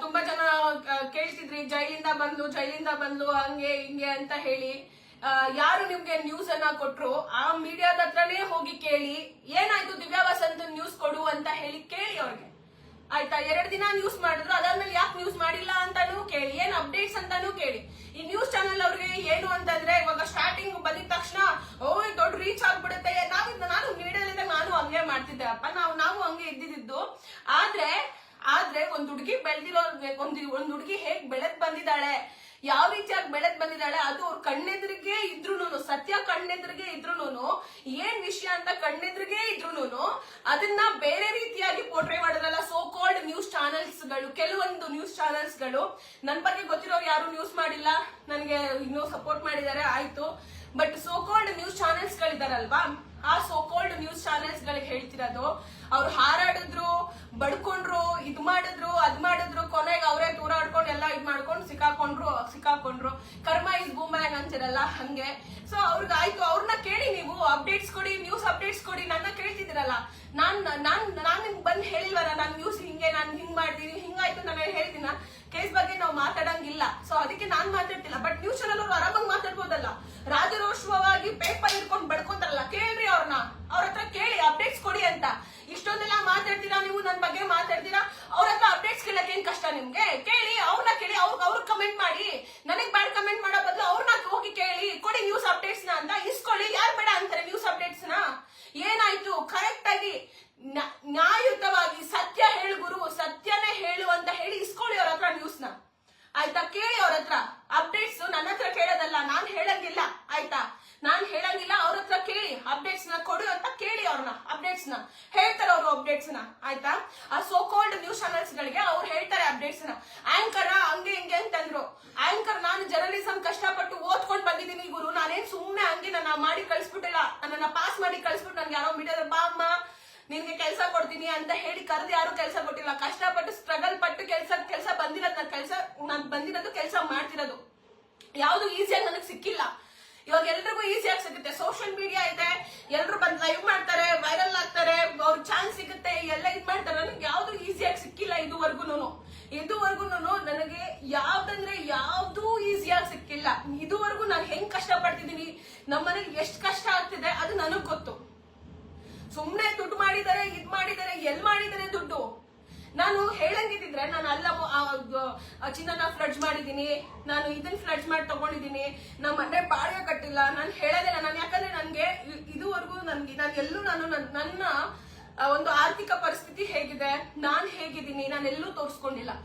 ತುಂಬಾ ಜನ ಕೇಳ್ತಿದ್ರಿ, ಜೈಲಿಂದ ಬಂದ್ಲು ಜೈಲಿಂದ ಬಂದ್ಲು, ಹಂಗೆ ಹಿಂಗೆ ಅಂತ ಹೇಳಿ. ಯಾರು ನಿಮ್ಗೆ ನ್ಯೂಸ್ ಅನ್ನ ಕೊಟ್ರು? ಆ ಮೀಡಿಯಾದ ಹತ್ರನೇ ಹೋಗಿ ಕೇಳಿ. ಏನಾಯ್ತು ದಿವ್ಯಾ ವಸಂತ ನ್ಯೂಸ್ ಕೊಡು ಅಂತ ಹೇಳಿ ಕೇಳಿ ಅವ್ರಿಗೆ. ಆಯ್ತಾ? ಎರಡು ದಿನ ನ್ಯೂಸ್ ಮಾಡಿದ್ರು. ಅದಾದ್ಮೇಲೆ ಯಾಕೆ ನ್ಯೂಸ್ ಮಾಡಿಲ್ಲ ಅಂತಾನು ಕೇಳಿ. ಏನ್ ಅಪ್ಡೇಟ್ಸ್ ಅಂತಾನು ಕೇಳಿ. ಈ ನ್ಯೂಸ್ ಚಾನೆಲ್ ಅವ್ರಿಗೆ ಏನು ಅಂತಂದ್ರೆ, ಇವಾಗ ಸ್ಟಾರ್ಟಿಂಗ್ ಬಂದಿದ ತಕ್ಷಣ ಓಯ್ ದೊಡ್ಡ ರೀಚ್ ಆಗ್ಬಿಡುತ್ತೆ ನಾವು ನಾನು ಮೀಡಿಯಾಲಿದ್ದಾಗ ನಾನು ಹಂಗೆ ಮಾಡ್ತಿದ್ದೆ ಅಪ್ಪ ನಾವು ನಾವು ಹಂಗೆ ಇದ್ದಿದ್ದು ಆದ್ರೆ ಆದ್ರೆ ಒಂದ್ ಹುಡುಗಿ ಬೆಳೆದಿರೋ ಒಂದ್ ಒಂದ್ ಹುಡುಗಿ ಹೇಗ್ ಬೆಳೆದ್ ಬಂದಿದ್ದಾಳೆ? ಯಾವ ರೀತಿಯಾಗಿ ಬೆಳೆದ್ ಬಂದಿದ್ದಾಳೆ? ಅದು ಅವ್ರ ಕಣ್ಣೆದ್ರಿಗೆ ಇದ್ರೂನು ಸತ್ಯ ಕಣ್ಣೆದ್ರಿಗೆ ಇದ್ರೂನು ಏನ್ ವಿಷಯ ಅಂತ ಕಣ್ಣೆದ್ರಿಗೆ ಇದ್ರೂನು ಅದನ್ನ ಬೇರೆ ರೀತಿಯಾಗಿ ಪೋರ್ಟ್ರೇ ಮಾಡಿದ್ರಲ್ಲ ಸೋ ಕಾಲ್ಡ್ ನ್ಯೂಸ್ ಚಾನೆಲ್ಸ್ಗಳು ಕೆಲವೊಂದು ನ್ಯೂಸ್ ಚಾನೆಲ್ಸ್ಗಳು ನನ್ ಬಗ್ಗೆ ಗೊತ್ತಿರೋರು ಯಾರು ನ್ಯೂಸ್ ಮಾಡಿಲ್ಲ. ನನಗೆ ಇನ್ನೂ ಸಪೋರ್ಟ್ ಮಾಡಿದ್ದಾರೆ, ಆಯ್ತು. But so called news channels ಗಳಿದಾರಲ್ವಾ ಆ ಸೋ ಕಾಲ್ಡ್ ನ್ಯೂಸ್ ಚಾನೆಲ್ಸ್ ಗಳಿಗೆ ಹೇಳ್ತಿರೋದು. ಅವ್ರು ಹಾರಾಡಿದ್ರು, ಬಡ್ಕೊಂಡ್ರು, ಇದ್ ಮಾಡಿದ್ರು, ಅದ್ ಮಾಡಿದ್ರು, ಕೊನೆಗೆ ಅವರೇ ದೂರ ಆಡ್ಕೊಂಡು ಎಲ್ಲ ಇದ್ ಮಾಡ್ಕೊಂಡು ಸಿಕ್ಕಾಕೊಂಡ್ರು ಸಿಕ್ಕಾಕೊಂಡ್ರು. ಕರ್ಮ ಇಸ್ ಬೂಮ್ಯಾಂಗ್ ಅಂತಿರಲ್ಲ, ಹಂಗೆ. ಸೊ ಅವ್ರಿಗೆ ಆಯ್ತು ಅವ್ರನ್ನ ಕೇಳಿ ನೀವು ಅಪ್ಡೇಟ್ಸ್ ಕೊಡಿ ನ್ಯೂಸ್ ಅಪ್ಡೇಟ್ಸ್ ಕೊಡಿ, ನನ್ನ ಕೇಳ್ತಿದ್ದೀರಲ್ಲ. ನಾನ್ ನಾನ್ ನಾನ್ ಬಂದು ಹೇಳಿಲ್ವಲ್ಲ, ನಾನ್ ನ್ಯೂಸ್ ಹಿಂಗೆ, ನಾನ್ ಹಿಂಗ್ ಮಾಡ್ತೀನಿ, ಹಿಂಗಾಯ್ತು, ನಾನು ಹೇಳ್ತೀನ. ಕೇಸ್ ಬಗ್ಗೆ ನಾವು ಮಾತಾಡಂಗಿಲ್ಲ. ಸೊ ಅದಕ್ಕೆ ನಾನ್ ಮಾತಾಡ್ತಿಲ್ಲ ಬಟ್ ನ್ಯೂಸ್ ಚಾನಲ್ ಅವ್ರು ಆರಾಮಾಗಿ ಮಾತಾಡ್ಬೋದಲ್ಲ ರಾಜರೋಷವಾಗಿ ಪೇಪರ್ ಇಟ್ಕೊಂಡು ಬಡ್ಕೊಂತಾರಲ್ಲ ಕೇಳ್ರಿ ಅವ್ರನ್ನ ಅವ್ರ ಹತ್ರ ಕೇಳಿ ಅಪ್ಡೇಟ್ಸ್ ಕೊಡಿ ಅಂತ ಇಷ್ಟೊಂದೆಲ್ಲ ನೀವು ಬಗ್ಗೆ ಮಾತಾಡ್ತೀರಾ? ಅವ್ರ ಹತ್ರ ಅಪ್ಡೇಟ್ಸ್ ಕೇಳಕ್ ಏನ್ ಕಷ್ಟ ನಿಮ್ಗೆ? ಕೇಳಿ ಅವ್ರನ್ನ ಕೇಳಿ, ಅವ್ರ ಅವ್ರ ಕಮೆಂಟ್ ಮಾಡಿ. ನನಗ್ ಬ್ಯಾಡ್ ಕಮೆಂಟ್ ಮಾಡೋ ಬದಲು ಅವ್ರನ್ನ ಹೋಗಿ ಕೇಳಿ. ಕೊಡಿ ನ್ಯೂಸ್ ಅಪ್ಡೇಟ್ಸ್ನ ಅಂತ ಇಸ್ಕೊಳ್ಳಿ. ಯಾರು ಬೇಡ ಅಂತಾರೆ ನ್ಯೂಸ್ ಅಪ್ಡೇಟ್ಸ್ನ? ಏನಾಯ್ತು? ಕರೆಕ್ಟ್ ಆಗಿ ನ್ಯಾ- ನ್ಯಾಯಯುತವಾಗಿ ಸತ್ಯ ಹೇಳು ಗುರು. ಸತ್ಯನೇ ಹೇಳು ಅಂತ ಹೇಳಿ ಇಸ್ಕೊಳ್ಳಿ ಅವ್ರ ಹತ್ರ ನ್ಯೂಸ್ನ. ಆಯ್ತಾ? ಕೇಳಿ ಅವ್ರ ಹತ್ರ. ಅಪ್ಡೇಟ್ಸ್ ನನ್ನ ಹತ್ರ ಕೇಳೋದಲ್ಲ. ನಾನ್ ಹೇಳಂಗಿಲ್ಲ. ಆಯ್ತಾ? ನಾನ್ ಹೇಳಂಗಿಲ್ಲ. ಅವ್ರ ಹತ್ರ ಕೇಳಿ. ಅಪ್ಡೇಟ್ಸ್ನ ಕೊಡು ಅಂತ ಕೇಳಿ ಅವ್ರನ್ನ ಅಪ್ಡೇಟ್ಸ್ನ. ಹೇಳ್ತಾರೆ ಅವರು ಅಪ್ಡೇಟ್ಸ್ನ, ಆಯ್ತಾ? ಆ ಸೋ ಕಾಲ್ಡ್ ನ್ಯೂಸ್ ಚಾನೆಲ್ಸ್ ಗಳಿಗೆ ಅವ್ರು ಹೇಳ್ತಾರೆ ಅಪ್ಡೇಟ್ಸ್ನ. ಆಂಕರ್ ಹಂಗೆ ಹಿಂಗೆ ಅಂತಂದ್ರು ಆಂಕರ್ ನಾನು ಜರ್ನಲಿಸಂ ಕಷ್ಟಪಟ್ಟು ಓದ್ಕೊಂಡ್ ಬಂದಿದ್ದೀನಿ ಗುರು. ನಾನೇನ್ ಸುಮ್ನೆ ಹಂಗೆ ನನ್ನ ಮಾಡಿ ಕಳ್ಸ್ಬಿಟ್ಟಿಲ್ಲ. ನನ್ನ ಪಾಸ್ ಮಾಡಿ ಕಳ್ಸ್ಬಿಟ್ಟು ನನ್ಗೆ ಯಾರೋ ಮೀಡಿಯಾದ ಬಾ ಅಮ್ಮ, ನಿನ್ಗೆ ಕೆಲಸ ಕೊಡ್ತೀನಿ ಅಂತ ಹೇಳಿ ಕರೆದು ಯಾರು ಕೆಲಸ ಕೊಟ್ಟಿಲ್ಲ. ಕಷ್ಟಪಟ್ಟು ಸ್ಟ್ರಗಲ್ ಪಟ್ಟು ಕೆಲಸ ಕೆಲಸ ಬಂದಿರೋದು ನನ್ನ ಕೆಲಸ, ನಾನು ಬಂದಿರೋದು ಕೆಲಸ ಮಾಡ್ತಿರೋದು. ಯಾವ್ದು ಈಸಿಯಾಗಿ ನನಗೆ ಸಿಕ್ಕಿಲ್ಲ. ಇವಾಗ ಎಲ್ರಿಗೂ ಈಸಿಯಾಗಿ ಸಿಗುತ್ತೆ. ಸೋಷಿಯಲ್ ಮೀಡಿಯಾ ಇದೆ. ಎಲ್ರು ಬಂದ್ ಲೈವ್ ಮಾಡ್ತಾರೆ ವೈರಲ್ ಆಗ್ತಾರೆ ಅವ್ರ ಚಾನ್ಸ್ ಸಿಗುತ್ತೆ ಎಲ್ಲ ಇದ್ ಮಾಡ್ತಾರೆ ನನಗೆ ಯಾವ್ದು ಈಸಿಯಾಗಿ ಸಿಕ್ಕಿಲ್ಲ ಇದುವರೆಗೂ ಇದುವರೆಗೂ ನನಗೆ ಯಾವ್ದಂದ್ರೆ ಯಾವ್ದೂ ಸಿಕ್ಕಿಲ್ಲ ಇದುವರೆಗೂ ನಾನು ಹೆಂಗ್ ಕಷ್ಟ ಪಡ್ತಿದ್ದೀನಿ ನಮ್ಮನೇಲಿ ಎಷ್ಟು ಕಷ್ಟ ಆಗ್ತಿದೆ ಅದು ನನಗ್ ಗೊತ್ತು. ಸುಮ್ನೆ ದುಡ್ಡು ಮಾಡಿದರೆ, ಇದ್ ಮಾಡಿದರೆ, ಎಲ್ ಮಾಡಿದರೆ ದುಡ್ಡು? ನಾನು ಹೇಳಂಗಿದ್ರೆ ನಾನು ಅಲ್ಲ ಚಿನ್ನನ ಫ್ಲಡ್ಜ್ ಮಾಡಿದೀನಿ ನಾನು ಇದನ್ನ ಫ್ಲಡ್ಜ್ ಮಾಡಿ ತಗೊಂಡಿದೀನಿ ನಮ್ಮ ಮನೆ ಬಾಡಿಗೆ ಕಟ್ಟಿಲ್ಲ. ನಾನು ಹೇಳೋದಿಲ್ಲ ನಾನು ಯಾಕಂದ್ರೆ ನನ್ಗೆ ಇದುವರೆಗೂ ನನ್ಗೆ ನಾನು ಎಲ್ಲೂ ನಾನು ನನ್ನ ಒಂದು ಆರ್ಥಿಕ ಪರಿಸ್ಥಿತಿ ಹೇಗಿದೆ? ನಾನ್ ಹೇಗಿದ್ದೀನಿ? ನಾನು ಎಲ್ಲೂ ತೋರಿಸ್ಕೊಂಡಿಲ್ಲ.